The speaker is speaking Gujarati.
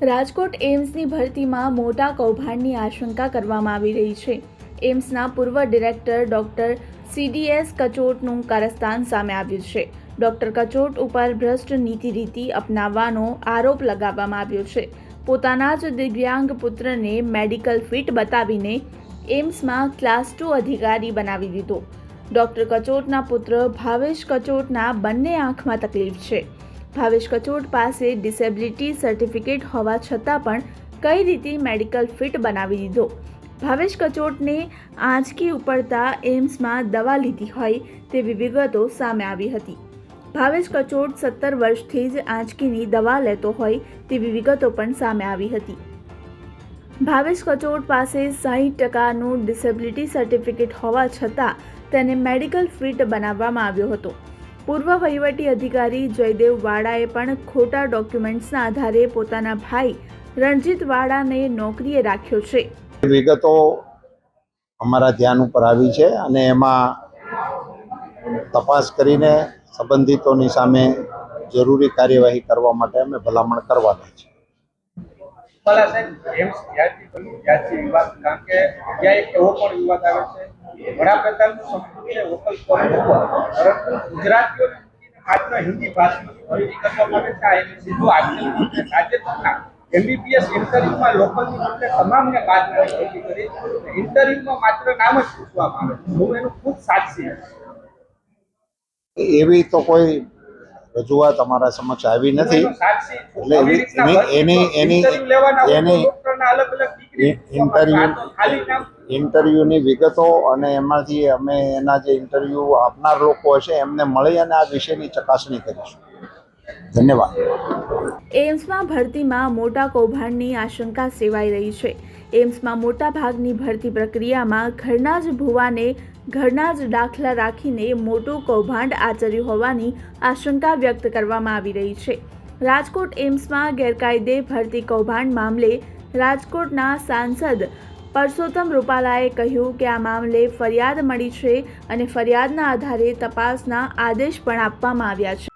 રાજકોટ એમ્સની ભરતીમાં મોટા કૌભાંડની આશંકા કરવામાં આવી રહી છે. એમ્સના પૂર્વ ડિરેક્ટર ડોક્ટર સીડીએસ કચોટનું કારસ્તાન સામે આવ્યું છે. ડોક્ટર કચોટ ઉપર ભ્રષ્ટ નીતિ રીતિ અપનાવવાનો આરોપ લગાવવામાં આવ્યો છે. પોતાના જ દિવ્યાંગ પુત્રને મેડિકલ ફિટ બતાવીને એમ્સમાં ક્લાસ ટુ અધિકારી બનાવી દીધો. ડોક્ટર કચોટના પુત્ર ભાવેશ કચોટના બંને આંખમાં તકલીફ છે. ભાવેશ કચોટ પાસે ડિસેબિલિટી સર્ટિફિકેટ હોવા છતાં પણ કઈ રીતે મેડિકલ ફિટ બનાવી દીધો? ભાવેશ કચોટને આંચકી ઉપડતા એમ્સમાં દવા લીધી હોય તેવી વિગતો સામે આવી હતી. ભાવેશ કચોટ સત્તર વર્ષથી જ આંચકીની દવા લેતો હોય તેવી વિગતો પણ સામે આવી હતી. ભાવેશ કચોટ પાસે સાહીઠ ટકાનું ડિસેબિલિટી સર્ટિફિકેટ હોવા છતાં તેને મેડિકલ ફિટ બનાવવામાં આવ્યો હતો. પૂર્વ વહીવટી અધિકારી જયદેવ વાડાએ પણ ખોટા ડોક્યુમેન્ટ્સના આધારે પોતાના ભાઈ રણજીત વાડાને નોકરીએ રાખ્યો છે. વિગતો અમારા ધ્યાન ઉપર આવી છે અને એમાં તપાસ કરીને સંબંધિતોની સામે જરૂરી કાર્યવાહી કરવા માટે અમે ભલામણ કરવાના છે. એવો પણ વિવાદ આવે છે વડાપ્રધાનનું સંપૂર્ણ વકલ પરંતુ ગુજરાતીઓને માત્ર હિન્દી ભાષામાં ખરીદી સીધું તાજેતરના એમબીબીએસ ઇન્ટરવ્યુમાં લોકલની તમામને બાદ કરી. ઇન્ટરવ્યુમાં માત્ર નામ જ પૂછવામાં આવે. હું એનું ખૂબ સાક્ષી એવી તો કોઈ રજૂઆત અમારા સમક્ષ આવી નથી. એટલે એની- એની- એની- ઇન્ટરવ્યુ ઇન્ટરવ્યુની વિગતો અને એમાંથી અમે એના જે ઇન્ટરવ્યુ આપનાર લોકો હશે એમને મળી અને આ વિષયની ચકાસણી કરીશું. ધન્યવાદ. એમ્સમાં ભરતીમાં મોટા કૌભાંડની આશંકા સેવાઈ રહી છે. એમ્સમાં મોટા ભાગની ભરતી પ્રક્રિયામાં ઘરના જ ભુવાને ઘરના જ દાખલા રાખીને મોટું કૌભાંડ આચર્યું હોવાની આશંકા વ્યક્ત કરવામાં આવી રહી છે. રાજકોટ એમ્સમાં ગેરકાયદે ભરતી કૌભાંડ મામલે રાજકોટના સાંસદ પરસોત્તમ રૂપાલાએ કહ્યું કે આ મામલે ફરિયાદ મળી છે અને ફરિયાદના આધારે તપાસના આદેશ પણ આપવામાં આવ્યા છે.